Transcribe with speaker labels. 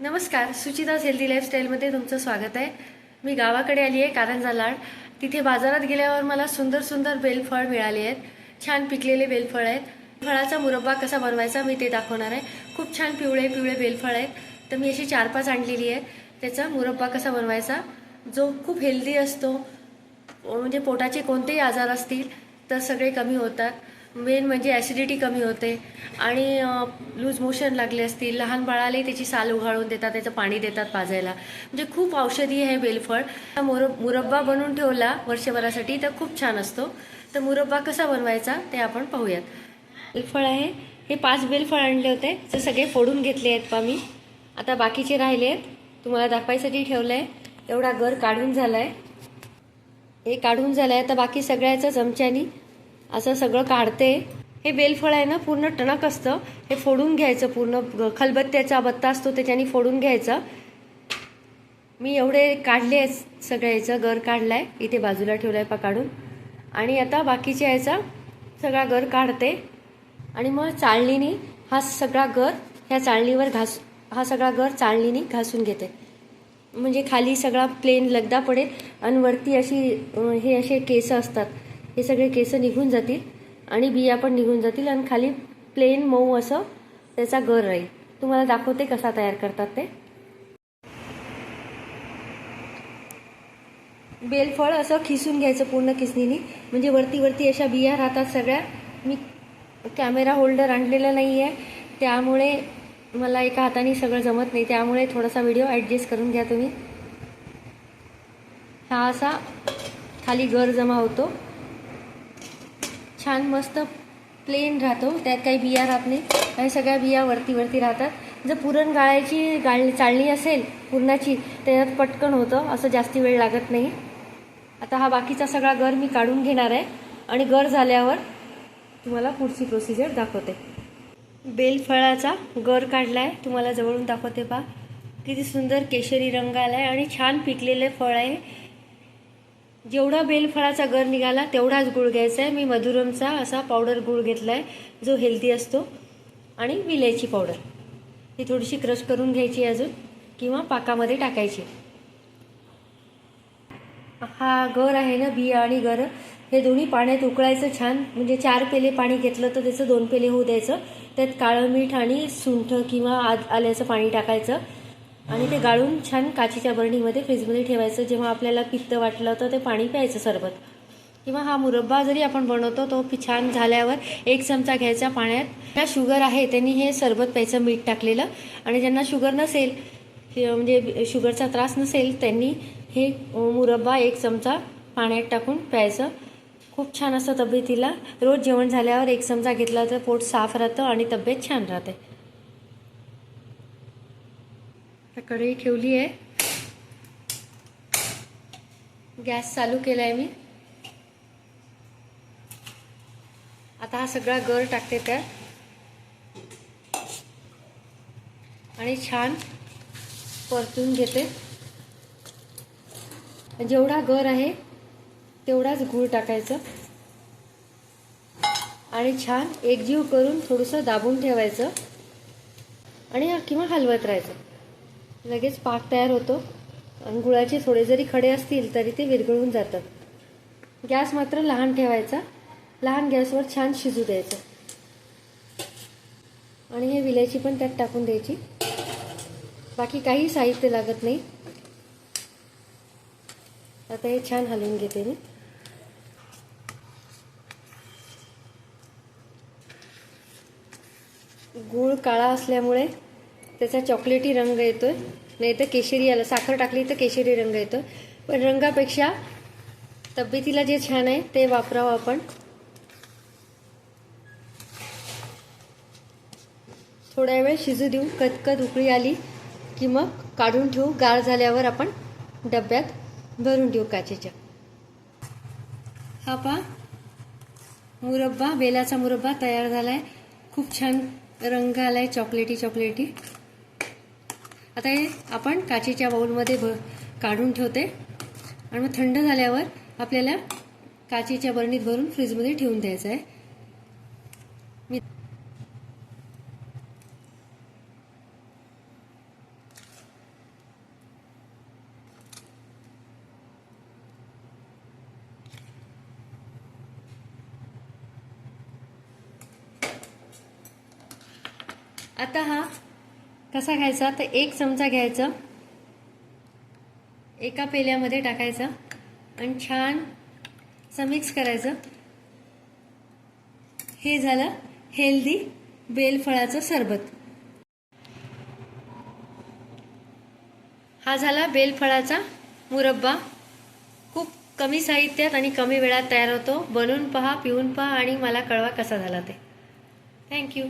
Speaker 1: नमस्कार सुचिदास हेल्दी लाईफस्टाईलमध्ये तुमचं स्वागत आहे. मी गावाकडे आली आहे कारंजा लाड तिथे बाजारात गेल्यावर मला सुंदर सुंदर बेलफळ मिळाले आहेत. छान पिकलेले बेलफळ आहेत. फळाचा मुरब्बा कसा बनवायचा मी ते दाखवणार आहे. खूप छान पिवळे पिवळे बेलफळ आहेत. तर मी अशी चार पाच आणलेली आहे त्याचा मुरब्बा कसा बनवायचा? जो खूप हेल्दी असतो म्हणजे पोटाचे कोणतेही आजार असतील तर सगळे कमी होतात. मेन म्हणजे ॲसिडिटी कमी होते. आणि लूज मोशन लागले असतील लहान बाळालाही त्याची साल उघाळून देतात त्याचं पाणी देतात पाजायला. म्हणजे खूप औषधी आहे बेलफळ. हा मुर मुरब्बा बनवून ठेवला वर्षभरासाठी तर खूप छान असतो. तर मुरब्बा कसा बनवायचा ते आपण पाहूयात. बेलफळ आहे. हे पाच बेलफळ आणले होते ते सगळे फोडून घेतले आहेत पा मी. आता बाकीचे राहिले आहेत. तुम्हाला दाखवायसाठी ठेवलं आहे एवढा गर काढून झाला आहे हे काढून झालं आहे तर बाकी सगळ्याचं चमच्यानी असं सगळं काढते. हे बेलफळ आहे ना पूर्ण टणक असतं. हे फोडून घ्यायचं पूर्ण ग- खलबत्त्याचा बत्ता असतो त्याच्याने फोडून घ्यायचं. मी एवढे काढले आहेत सगळ्या याचं गर काढलाय. इथे बाजूला ठेवलाय पा काढून आणि आता बाकीच्या याचा सगळा गर काढते. आणि मग चाळणीनी हा सगळा गर ह्या चाळणीवर घास हा सगळा गर चाळणीने घासून घेते. म्हणजे खाली सगळा प्लेन लगदा पडेल. आणि वरती अशी हे असे केस असतात. हे सगळे केस निघून जातील आणि बिया पण निघून जातील आणि खाली प्लेन मऊ असं त्याचा गर राहील. तुम्हाला दाखवते कसा तयार करतात ते. बेलफळ असं खिसून घ्यायचं पूर्ण किसनीने म्हणजे वरती वरती अशा बिया राहतात सगळ्या. मी कॅमेरा होल्डर आणलेला नाही आहे त्यामुळे मला एका हाताने सगळं जमत नाही. त्यामुळे थोडासा व्हिडिओ ॲडजस्ट करून घ्या तुम्ही. हा असा खाली गर जमा होतो. छान मस्त प्लेन राहतो. त्यात काही बिया राहत नाही. आणि सगळ्या बिया वरती वरती राहतात. जर पुरण गाळायची गाळ चाळणी असेल पुरणाची त्याच्यात पटकन होतं. असं जास्ती वेळ लागत नाही. आता हा बाकीचा सगळा गर मी काढून घेणार आहे. आणि गर झाल्यावर तुम्हाला पुढची प्रोसिजर दाखवते. बेलफळाचा गर काढला आहे तुम्हाला जवळून दाखवते पा किती सुंदर केशरी रंग आला आहे आणि छान पिकलेले फळ आहे. जेवढा बेलफळाचा गर निघाला तेवढाच गुळ घ्यायचा आहे. मी मधुरमचा असा पावडर गुळ घेतला आहे जो हेल्दी असतो. आणि विलायची पावडर. ही थोडीशी क्रश करून घ्यायची अजून किंवा पाकामध्ये टाकायची. हा गर आहे ना बिया आणि गर हे दोन्ही पाण्यात उकळायचं छान. म्हणजे चार पेले पाणी घेतलं तर त्याचं दोन पेले होऊ द्यायचं. त्यात काळं मीठ आणि सुंठ किंवा आद आल्याचं पाणी टाकायचं. आणि ते गाळून छान काचीच्या बरणीमध्ये फ्रीजमध्ये ठेवायचं. जेव्हा आपल्याला पित्त वाटलं तर ते पाणी प्यायचं सरबत. किंवा हा मुरब्बा जरी आपण बनवतो तो छान झाल्यावर एक चमचा घ्यायचा पाण्यात. ज्या शुगर आहे त्यांनी हे सरबत प्यायचं मीठ टाकलेलं. आणि ज्यांना शुगर नसेल म्हणजे शुगरचा त्रास नसेल त्यांनी हे मुरब्बा एक चमचा पाण्यात टाकून प्यायचं. खूप छान असतं तब्येतीला. रोज जेवण झाल्यावर एक चमचा घेतला तर पोट साफ राहतं आणि तब्येत छान राहते. आता कढई ठेवली आहे. गॅस चालू केला आहे मी. आता हा सगळा गर टाकते त्यात. आणि छान परतून घेते. जेवढा गर आहे तेवढाच गूळ टाकायचं. आणि छान एकजीव करून थोडंसं दाबून ठेवायचं. आणि किंवा हलवत राहायचं. लगेच पाक तयार होतो. आणि गुळाचे थोडे जरी खडे असतील तरी ते विरघळून जातात. गॅस मात्र लहान ठेवायचा. लहान गॅसवर छान शिजू द्यायचं. आणि हे विलायची पण त्यात टाकून द्यायची. बाकी काही साहित्य लागत नाही. आता हे छान हलवून घेते मी. गूळ काळा असल्यामुळे त्याचा चॉकलेटी रंग येतोय. नाही तर केशरी आला. साखर टाकली तर केशरी रंग येतोय. पण रंगापेक्षा तब्येतीला जे छान आहे ते वापरावं आपण. थोड्या वेळ शिजू देऊ. कतकत उकळी आली की मग काढून ठेवू. गार झाल्यावर आपण डब्यात भरून ठेवू काचेच्या. हा पा मुरब्बा बेलाचा मुरब्बा तयार झालाय. खूप छान रंग आलाय. चॉकलेटी चॉकलेटी. आता हे आपण काचेच्या बाऊलमध्ये भ काढून ठेवते. आणि मग थंड झाल्यावर आपल्याला काचेच्या बरणीत भरून फ्रीजमध्ये ठेवून द्यायचं आहे. आता हा कसा घ्यायचा? तर एक चमचा घ्यायचा. एका पेल्यामध्ये टाकायचा. आणि छान असं मिक्स करायचं. हे झालं हेल्दी बेलफळाचं सरबत. हा झाला बेलफळाचा मुरब्बा. खूप कमी साहित्यात आणि कमी वेळात तयार होतो. बनवून पहा पिऊन पहा आणि मला कळवा कसा झाला ते. थँक्यू